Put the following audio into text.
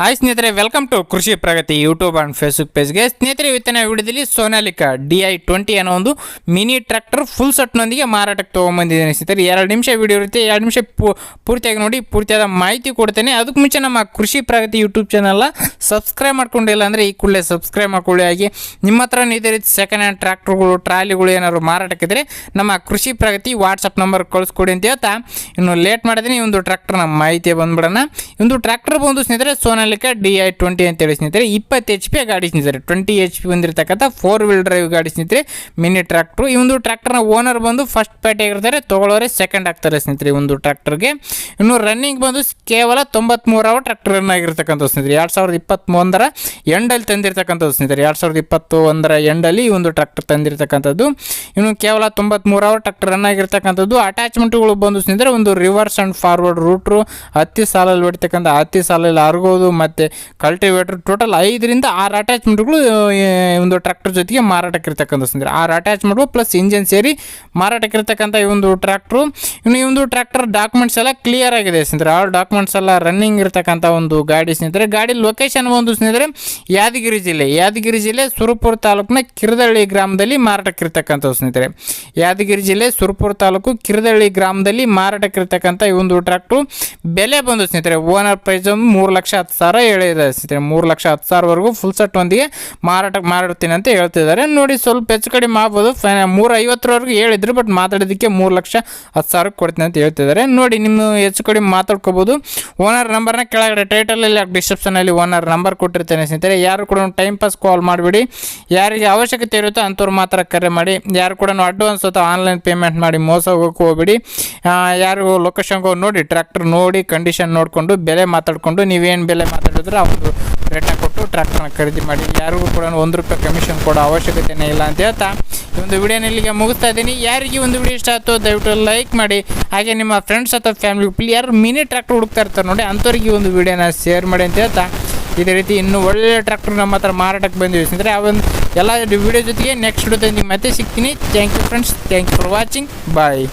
Hi ಸ್ನೇಹಿತರೆ welcome to Krishi Pragati YouTube and Facebook ಪೇಜ್ಗೆ ಸ್ನೇಹಿತರೆ, ಇವತ್ತಿನ ವಿಡಿಯೋದಲ್ಲಿ ಸೋನಾಲಿಕಾ ಡಿ ಐ ಟ್ವೆಂಟಿ ಅನ್ನೋ ಒಂದು ಮಿನಿ ಟ್ರ್ಯಾಕ್ಟರ್ ಫುಲ್ ಸೆಟ್ನೊಂದಿಗೆ ಮಾರಾಟಕ್ಕೆ ತೊಗೊಂಬಂದಿದ್ದೇನೆ ಸ್ನೇಹಿತರೆ. ಎರಡು ನಿಮಿಷ ವಿಡಿಯೋ ಇರುತ್ತೆ, ಎರಡು ನಿಮಿಷ ಪೂರ್ತಿಯಾಗಿ ನೋಡಿ, ಪೂರ್ತಿಯಾದ ಮಾಹಿತಿ ಕೊಡ್ತೇನೆ. ಅದಕ್ಕೆ ಮುಂಚೆ ನಮ್ಮ ಕೃಷಿ ಪ್ರಗತಿ ಯೂಟ್ಯೂಬ್ ಚಾನಲ್ನ ಸಬ್ಸ್ಕ್ರೈಬ್ ಮಾಡ್ಕೊಂಡಿಲ್ಲ ಅಂದರೆ ಈ ಕೂಡಲೇ ಸಬ್ಸ್ಕ್ರೈಬ್ ಮಾಡ್ಕೊಳ್ಳಿ. ಆಗಿ ನಿಮ್ಮ ಹತ್ರ ಇದೇ ರೀತಿ ಸೆಕೆಂಡ್ ಹ್ಯಾಂಡ್ ಟ್ರ್ಯಾಕ್ಟರ್ಗಳು ಟ್ರಾಲಿಗಳು ಏನಾದ್ರು ಮಾರಾಟಕ್ಕಿದ್ರೆ ನಮ್ಮ ಕೃಷಿ ಪ್ರಗತಿ ವಾಟ್ಸಪ್ ನಂಬರ್ ಕಳಿಸ್ಕೊಡಿ ಅಂತ ಹೇಳ್ತಾ. ಇನ್ನು ಲೇಟ್ ಮಾಡಿದ್ರೆ ಈ ಒಂದು ನಮ್ಮ ಮಾಹಿತಿ ಬಂದ್ಬಿಡೋಣ. ಒಂದು ಟ್ರ್ಯಾಕ್ಟರ್ ಬಂದು ಸ್ನೇಹಿತರೆ ಸೋನಾಲಿಕಾ ಡಿ ಐ ಟ್ವೆಂಟಿ ಅಂತೇಳಿ ಸ್ನೇಹಿತರೆ, ಇಪ್ಪತ್ತು ಎಚ್ ಪಿ ಗಾಡಿ ಸ್ನೇಹಿತರೆ. ಟ್ವೆಂಟಿ ಎಚ್ ಪಿ ಹೊಂದಿರತಕ್ಕಂಥ ಫೋರ್ ವೀಲ್ ಡ್ರೈವ್ ಗಾಡಿ ಸ್ನೇಹಿತರೆ ಮಿನಿ ಟ್ರ್ಯಾಕ್ಟ್ರು ಈ ಒಂದು ಟ್ರ್ಯಾಕ್ಟರ್ನ ಓನರ್ ಬಂದು ಫಸ್ಟ್ ಆಗಿರ್ತಾರೆ ತೊಗೊಳೋರೆ ಸೆಕೆಂಡ್ ಆಗ್ತಾರೆ ಸ್ನೇಹಿತರೆ ಒಂದು ಟ್ರ್ಯಾಕ್ಟರ್ಗೆ ಇನ್ನು ರನ್ನಿಂಗ್ ಬಂದು ಕೇವಲ ತೊಂಬತ್ಮೂರು ಅವರ್ ಟ್ರ್ಯಾಕ್ಟರ್ ರನ್ ಆಗಿರ್ತಕ್ಕಂಥ ಸ್ನೇಹಿತರೆ. ಎರಡು ಸಾವಿರದ ಇಪ್ಪತ್ತ್ಮೂರರ ಎಂಡಲ್ಲಿ ತಂದಿರತಕ್ಕಂಥದ್ದು ಸ್ನೇಹಿತರೆ. ಎರಡು ಸಾವಿರದ ಇಪ್ಪತ್ತು ಒಂದರ ಎಂಡಲ್ಲಿ ಈ ಒಂದು ಟ್ರ್ಯಾಕ್ಟರ್ ತಂದಿರತಕ್ಕಂಥದ್ದು. ಇನ್ನು ಕೇವಲ ತೊಂಬತ್ಮೂರು ಅವರ್ ಟ್ರ್ಯಾಕ್ಟರ್ ರನ್ ಆಗಿರ್ತಕ್ಕಂಥದ್ದು. ಅಟ್ಯಾಚ್ಮೆಂಟ್ಗಳು ಬಂದು ಸ್ನೇಹಿತರೆ, ಒಂದು ರಿವರ್ಸ್ ಆ್ಯಂಡ್ ಫಾರ್ವರ್ಡ್ ರೂಟ್ರು ಹತ್ತಿ ಸಾಲಲ್ಲಿ ಹೊಡಿತಕ್ಕಂಥ, ಹತ್ತಿ ಸಾಲಲ್ಲಿ ಅರ್ಗೋದು ಮತ್ತು ಕಲ್ಟಿವೇಟರ್ ಟೋಟಲ್ ಐದರಿಂದ ಆರು ಅಟ್ಯಾಚ್ಮೆಂಟ್ಗಳು ಒಂದು ಟ್ರ್ಯಾಕ್ಟರ್ ಜೊತೆಗೆ ಮಾರಾಟಕ್ಕಿರ್ತಕ್ಕಂಥ ಸ್ನೇಹಿತರೆ ಆರು ಅಟ್ಯಾಚ್ಮೆಂಟ್ಗಳು ಪ್ಲಸ್ ಇಂಜಿನ್ ಸೇರಿ ಮಾರಾಟಕ್ಕಿರ್ತಕ್ಕಂಥ ಈ ಒಂದು ಟ್ರ್ಯಾಕ್ಟ್ರು ಇನ್ನು ಈ ಒಂದು ಟ್ರ್ಯಾಕ್ಟರ್ ಡಾಕ್ಯುಮೆಂಟ್ಸ್ ಎಲ್ಲ ಕ್ಲಿಯರ್ ಆಗಿದೆ ಸ್ನೇಹಿತರೆ. ಆ ಡಾಕ್ಯುಮೆಂಟ್ಸ್ ಎಲ್ಲ ರನ್ನಿಂಗ್ ಇರ್ತಕ್ಕಂಥ ಒಂದು ಗಾಡಿ ಸ್ನೇಹಿತರೆ. ಗಾಡಿ ಲೊಕೇಶನ್ ಒಂದು ಸ್ನೇಹಿತರೆ, ಯಾದಗಿರಿ ಜಿಲ್ಲೆ. ಯಾದಗಿರಿ ಜಿಲ್ಲೆ ಸುರಪುರ ತಾಲೂಕಿನ ಕಿರದಳ್ಳಿ ಗ್ರಾಮದಲ್ಲಿ ಮಾರಾಟಕ್ಕಿರ್ತಕ್ಕಂಥ ಸ್ನೇಹಿತರೆ. ಯಾದಗಿರಿ ಜಿಲ್ಲೆ ಸುರಪುರ ತಾಲೂಕು ಕಿರದಳ್ಳಿ ಗ್ರಾಮದಲ್ಲಿ ಮಾರಾಟಕ್ಕಿರ್ತಕ್ಕಂಥ ಈ ಒಂದು ಟ್ರ್ಯಾಕ್ಟ್ರು ಬೆಲೆ ಬಂದು ಸ್ನೇಹಿತರೆ ಓನರ್ ಪ್ರೈಸ್ ಒಂದು ಮೂರು ಲಕ್ಷ ಹತ್ತು ಸಾವಿರ ಹೇಳಿದೆ ಸ್ನೇಹಿತರೆ. ಮೂರು ಲಕ್ಷ ಹತ್ತು ಸಾವಿರವರೆಗೂ ಫುಲ್ ಸೆಟ್ ಒಂದಿಗೆ ಮಾರಾಟಕ್ಕೆ ಮಾರಾಡ್ತೀನಿ ಅಂತ ಹೇಳ್ತಿದ್ದಾರೆ. ನೋಡಿ ಸ್ವಲ್ಪ ಹೆಚ್ಚು ಕಡಿಮೆ ಆಗ್ಬೋದು. ಮೂರು ಐವತ್ತರವರೆಗೂ ಹೇಳಿದ್ರು ಬಟ್ ಮಾತಾಡೋದಕ್ಕೆ ಮೂರು ಲಕ್ಷ ಹತ್ತು ಸಾವಿರಕ್ಕೆ ಕೊಡ್ತೀನಿ ಅಂತ ಹೇಳ್ತಿದ್ದಾರೆ. ನೋಡಿ ನಿಮ್ಮ ಹೆಚ್ಚು ಕಡಿಮೆ ಮಾತಾಡ್ಕೋಬೋದು. ಓನರ್ ನಂಬರ್ನ ಕೆಳಗಡೆ ಟೈಟಲಲ್ಲಿ ಡಿಸ್ಕ್ರಿಪ್ಷನಲ್ಲಿ ಓನರ್ ನಂಬರ್ ಕೊಟ್ಟಿರ್ತೇನೆ ಸ್ನೇಹಿತರೆ. ಯಾರು ಕೂಡ ಟೈಮ್ ಪಾಸ್ ಕಾಲ್ ಮಾಡಿಬಿಡಿ. ಯಾರಿಗೆ ಅವಶ್ಯಕತೆ ಇರುತ್ತೋ ಅಂಥವ್ರು ಮಾತ್ರ ಕರೆ ಮಾಡಿ. ಯಾರು ಕೂಡ ಅಡ್ವಾನ್ಸ್ ಅಥವಾ ಆನ್ಲೈನ್ ಪೇಮೆಂಟ್ ಮಾಡಿ ಮೋಸ ಹೋಗೋಕೆ ಹೋಗ್ಬೇಡಿ. ಯಾರಿಗೂ ಯಾರು ಲೊಕೇಶನ್ಗೆ ನೋಡಿ ಟ್ರ್ಯಾಕ್ಟರ್ ನೋಡಿ ಕಂಡೀಷನ್ ನೋಡಿಕೊಂಡು, ಬೆಲೆ ಮಾತಾಡಿಕೊಂಡು, ನೀವೇನು ಬೆಲೆ ಮಾತಾಡಿದ್ರೆ ಅವರು ರೇಟ್ನ ಕೊಟ್ಟು ಟ್ರ್ಯಾಕ್ಟರ್ನ ಖರೀದಿ ಮಾಡಿ. ಯಾರಿಗೂ ಕೂಡ ಒಂದು ರೂಪಾಯಿ ಕಮಿಷನ್ ಕೊಡೋ ಅವಶ್ಯಕತೆನೇ ಇಲ್ಲ ಅಂತ ಹೇಳ್ತಾ ಈ ಒಂದು ವಿಡಿಯೋನ ಇಲ್ಲಿಗೆ ಮುಗಿಸ್ತಾ ಇದ್ದೀನಿ. ಯಾರಿಗೆ ಒಂದು ವಿಡಿಯೋ ಇಷ್ಟ ಆಯ್ತು ದಯವಿಟ್ಟು ಲೈಕ್ ಮಾಡಿ. ಹಾಗೆ ನಿಮ್ಮ ಫ್ರೆಂಡ್ಸ್ ಅಥವಾ ಫ್ಯಾಮಿಲಿ ಪ್ಲೀ ಯಾರು ಮಿನಿ ಟ್ರ್ಯಾಕ್ಟರ್ ಹುಡುಕ್ತಾ ಇರ್ತಾರೆ ನೋಡಿ, ಅಂಥವ್ರಿಗೆ ಒಂದು ವಿಡಿಯೋನ ಶೇರ್ ಮಾಡಿ ಅಂತ ಹೇಳ್ತಾ. ಇದೇ ರೀತಿ ಇನ್ನೂ ಒಳ್ಳೆಯ ಟ್ರ್ಯಾಕ್ಟರ್ ನಮ್ಮ ಹತ್ರ ಮಾರಾಟಕ್ಕೆ ಬಂದಿವೆ. ಸ್ನೇಹಿತರೆ ಆ ಒಂದು ಎಲ್ಲ ವಿಡಿಯೋ ಜೊತೆಗೆ ನೆಕ್ಸ್ಟ್ ವಿಡಿಯೋದಲ್ಲಿ ಮತ್ತೆ ಸಿಗ್ತೀನಿ. Thank you friends thank you for watching bye